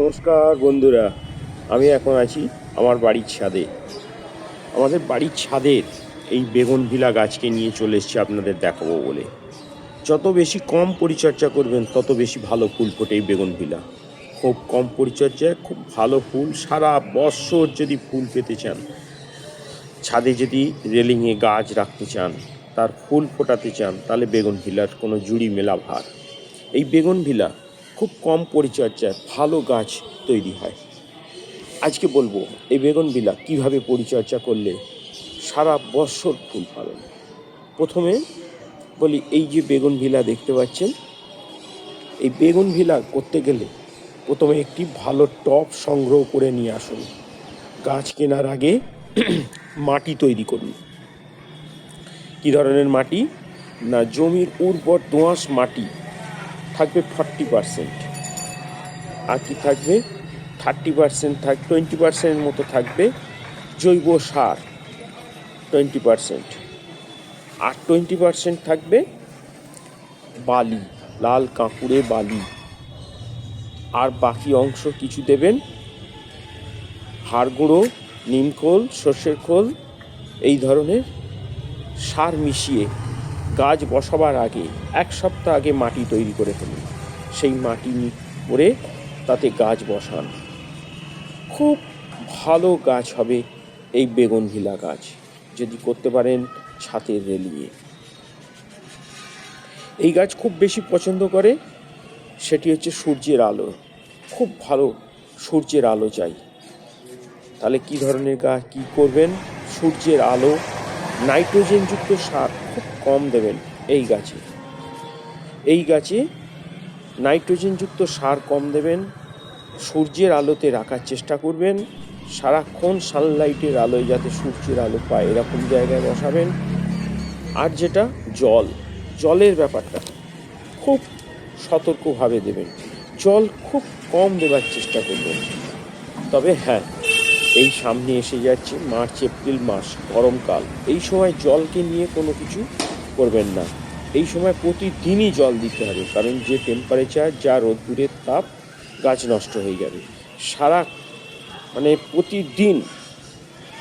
নমস্কার বন্ধুরা, আমি এখন আছি আমার বাড়ির ছাদে। আমাদের বাড়ির ছাদের এই বেগুন ভিলা গাছকে নিয়ে চলে এসেছি আপনাদের দেখাবো বলে। যত বেশি কম পরিচর্যা করবেন, তত বেশি ভালো ফুল ফোটে এই বেগুন ভিলা। খুব কম পরিচর্যায় খুব ভালো ফুল সারা বছর যদি ফুল পেতে চান, ছাদে যদি রেলিংয়ে গাছ রাখতে চান, তার ফুল ফোটাতে চান, তাহলে বেগুন ভিলার কোনো জুড়ি মেলা ভার। এই বেগুন ভিলা খুব কম পরিচর্যায় ভালো গাছ তৈরি হয়। আজকে বলব, এই বেগুন ভিলা কীভাবে পরিচর্যা করলে সারা বছর ফুল পাবেন প্রথমে বলি, এই যে বেগুন ভিলা দেখতে পাচ্ছেন, এই বেগুন ভিলা করতে গেলে প্রথমে একটি ভালো টব সংগ্রহ করে নিয়ে আসুন। গাছ কেনার আগে মাটি তৈরি করুন। কী ধরনের মাটি? না, জমির উর্বর দোঁয়াশ মাটি থাকবে ফর্টি পারসেন্ট আর কি থাকবে? থার্টি পারসেন্ট থাক টোয়েন্টি পারসেন্টের মতো থাকবে জৈব সার টোয়েন্টি পারসেন্ট আর টোয়েন্টি পারসেন্ট থাকবে বালি, লাল কাঁকুড়ে বালি। আর বাকি অংশ কিছু দেবেন হাড় গুঁড়ো নিমখোল সর্ষের খোল, এই ধরনের সার মিশিয়ে গাছ বসাবার আগে এক সপ্তাহ আগে মাটি তৈরি করে ফেলুন। সেই মাটি করে তাতে গাছ বসান। খুব ভালো গাছ হবে এই বেগুন ভিলা গাছ, যদি করতে পারেন ছাতের রেলিয়ে এই গাছ খুব বেশি পছন্দ করে, সেটি হচ্ছে সূর্যের আলো। খুব ভালো সূর্যের আলো চাই। তাহলে কি ধরনের গাছ, কি করবেন? সূর্যের আলো নাইট্রোজেনযুক্ত সার খুব কম দেবেন এই গাছে। এই গাছে নাইট্রোজেনযুক্ত সার কম দেবেন, সূর্যের আলোতে রাখার চেষ্টা করবেন, সারাক্ষণ সানলাইটের আলোয় যাতে সূর্যের আলো পায় এরকম জায়গায় বসাবেন। আর যেটা জল, জলের ব্যাপারটা খুব সতর্কভাবে দেবেন। জল খুব কম দেওয়ার চেষ্টা করবেন। তবে হ্যাঁ এই সামনে এসে যাচ্ছে, মার্চ, এপ্রিল মাস, গরমকাল। এই সময় জলকে নিয়ে কোনো কিছু করবেন না। এই সময় প্রতিদিনই জল দিতে হবে, কারণ যে টেম্পারেচার যা রোদ্দুরের তাপ, গাছ নষ্ট হয়ে যাবে। সারা মানে প্রতিদিন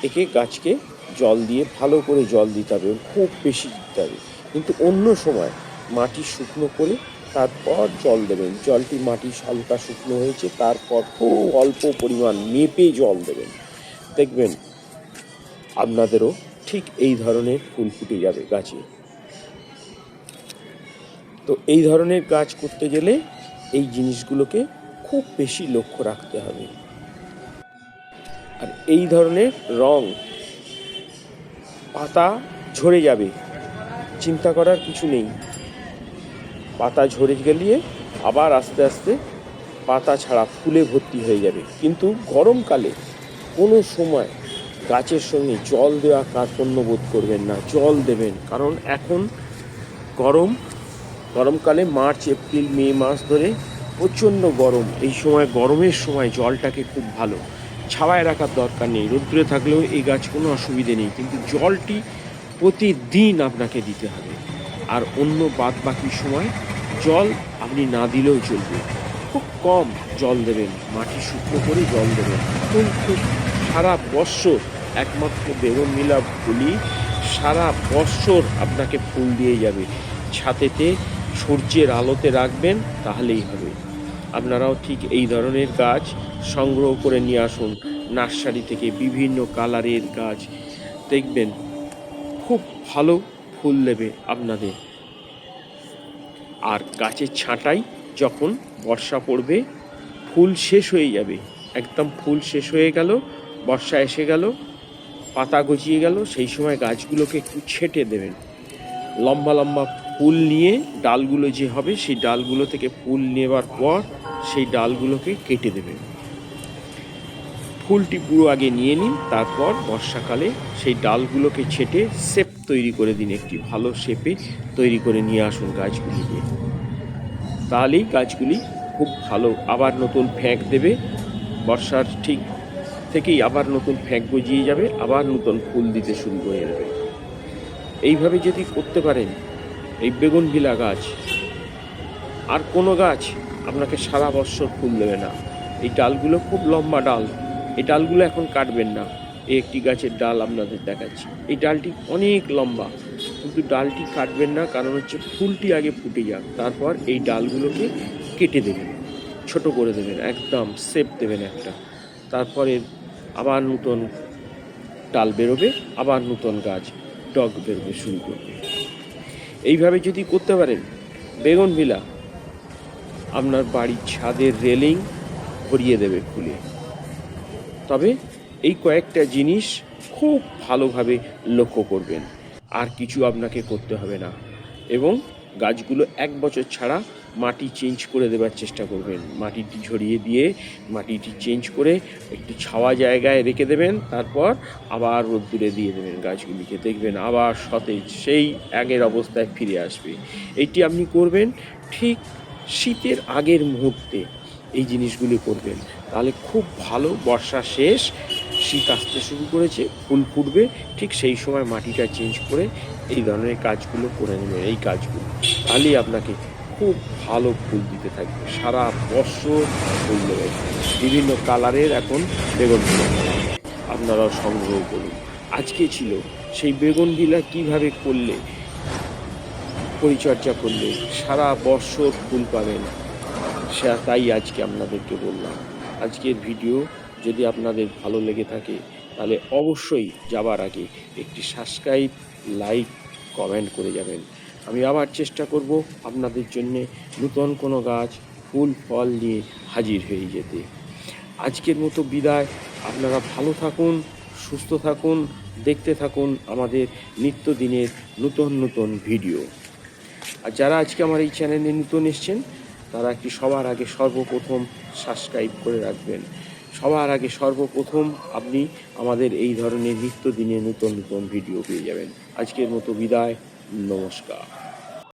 একে গাছকে জল দিয়ে ভালো করে জল দিতে হবে, খুব বেশি দিতে হবে। কিন্তু অন্য সময় মাটি শুকনো করে তারপর জল দেবেন। জলটি মাটি হালকা শুকনো হয়েছে, তারপর খুব অল্প পরিমাণ মেপে জল দেবেন। দেখবেন আপনাদেরও ঠিক এই ধরনের ফুল ফুটে যাবে গাছে। তো এই ধরনের গাছ করতে গেলে এই জিনিসগুলোকে খুব বেশি লক্ষ্য রাখতে হবে। আর এই ধরনের রং পাতা ঝরে যাবে, চিন্তা করার কিছু নেই। পাতা ঝরে গেলিয়ে আবার আস্তে আস্তে পাতা ছাড়া ফুলে ভর্তি হয়ে যাবে। কিন্তু গরমকালে কোনো সময় গাছের সঙ্গে জল দেওয়া কার্পণ্য বোধ করবেন না, জল দেবেন। কারণ এখন গরম, গরমকালে মার্চ, এপ্রিল, মে মাস ধরে প্রচণ্ড গরম। এই সময়, গরমের সময় জলটাকে খুব ভালো। ছাওয়ায় রাখার দরকার নেই, রোদ্দুরে থাকলেও এই গাছ কোনো অসুবিধে নেই। কিন্তু জলটি প্রতিদিন আপনাকে দিতে হবে। আর অন্য বাদ বাকি সময় জল আপনি না দিলেও চলবে। খুব কম জল দেবেন, মাটি শুকনো করে জল দেবেন। খুব সারা বৎসর একমাত্র বেগুন মিলা ফুলই সারা বৎসর আপনাকে ফুল দিয়ে যাবে। ছাতেতে সূর্যের আলোতে রাখবেন, তাহলেই হবে। আপনারাও ঠিক এই ধরনের গাছ সংগ্রহ করে নিয়ে আসুন। নার্সারি থেকে বিভিন্ন কালারের গাছ দেখবেন। খুব ভালো ফুল দেবে আপনাদের। আর গাছের ছাঁটাই যখন বর্ষা পড়বে, ফুল শেষ হয়ে যাবে। একদম ফুল শেষ হয়ে গেল, বর্ষা এসে গেল, পাতা গজিয়ে গেল, সেই সময় গাছগুলোকে একটু ছেটে দেবেন। লম্বা লম্বা ফুল নিয়ে ডালগুলো যে হবে, সেই ডালগুলো থেকে ফুল নেবার পর সেই ডালগুলোকে কেটে দেবেন। ফুলটি পুরো আগে নিয়ে নিন, তারপর বর্ষাকালে সেই ডালগুলোকে ছেটে শেপ তৈরি করে দিন, একটি ভালো শেপে তৈরি করে নিয়ে আসুন গাছগুলিকে। তাহলেই গাছগুলি খুব ভালো আবার নতুন ফ্যাঁক দেবে, বর্ষার ঠিক থেকেই আবার নতুন ফ্যাঁক গজিয়ে যাবে, আবার নতুন ফুল দিতে শুরু করে দেবে। এইভাবে যদি করতে পারেন, এই বেগুন ভিলা গাছ, আর কোনো গাছ আপনাকে সারা বছর ফুল দেবে না। এই ডালগুলো খুব লম্বা ডাল, এই ডালগুলো এখন কাটবেন না। এই একটি গাছের ডাল আপনাদের দেখাচ্ছি। এই ডালটি অনেক লম্বা, কিন্তু ডালটি কাটবেন না, কারণ হচ্ছে ফুলটি আগে ফুটে যাক, তারপর এই ডালগুলোকে কেটে দেবেন, ছোট করে দেবেন, একদম সেপ দেবেন একটা। তারপরে আবার নতুন ডাল বেরোবে, আবার নতুন গাছ ডগ বেরোবে শুরু করবে। এইভাবে যদি করতে পারেন, বেগুন ভিলা আপনার বাড়ির ছাদের রেলিং ভরিয়ে দেবে ফুলে। তবে এই কয়েকটা জিনিস খুব ভালোভাবে লক্ষ্য করবেন। আর কিছু আপনাকে করতে হবে না। এবং গাছগুলো এক বছর ছাড়া মাটি চেঞ্জ করে দেবার চেষ্টা করবেন। মাটিটি ঝরিয়ে দিয়ে মাটিটি চেঞ্জ করে একটু ছাওয়া জায়গায় রেখে দেবেন। তারপর আবার রোদ্দুরে দিয়ে দেবেন গাছগুলিকে। দেখবেন আবার সতেজ, সেই আগের অবস্থায় ফিরে আসবে। এইটি আপনি করবেন ঠিক শীতের আগের মুহূর্তে। এই জিনিসগুলি করবেন। তাহলে খুব ভালো বর্ষা শেষ। শীত আসতে শুরু করেছে, ফুল ফুটবে, ঠিক সেই সময় মাটিটা চেঞ্জ করে এই ধরনের কাজগুলো করে নেবেন এই কাজগুলো। তাহলেই আপনাকে খুব ভালো ফুল দিতে থাকবে, সারা বছর ফুল দেবে। বিভিন্ন কালারের এখন বেগুন আপনারাও সংগ্রহ করুন। আজকে ছিল সেই বেগুন ভিলা কীভাবে করলে, পরিচর্যা করলে সারা বছর ফুল পাবেন, সে তাই আজকে আপনাদেরকে বললাম। আজকের ভিডিও যদি আপনাদের ভালো লেগে থাকে, তাহলে অবশ্যই যাবার আগে একটি সাবস্ক্রাইব লাইক কমেন্ট করে যাবেন। আমি আবার চেষ্টা করব আপনাদের জন্য নূতন কোনো গাছ, ফুল, ফল নিয়ে হাজির হয়ে যেতে। আজকের মতো বিদায়। আপনারা ভালো থাকুন, সুস্থ থাকুন, দেখতে থাকুন আমাদের নিত্যদিনের নতুন নতুন ভিডিও। আর যারা আজকে আমার এই চ্যানেলে নতুন এসছেন, তারা কি সবার আগে সর্বপ্রথম সাবস্ক্রাইব করে রাখবেন? সবার আগে সর্বপ্রথম আপনি আমাদের এই ধরনের নিত্যদিনে নতুন নতুন ভিডিও পেয়ে যাবেন। আজকের মতো বিদায়, নমস্কার।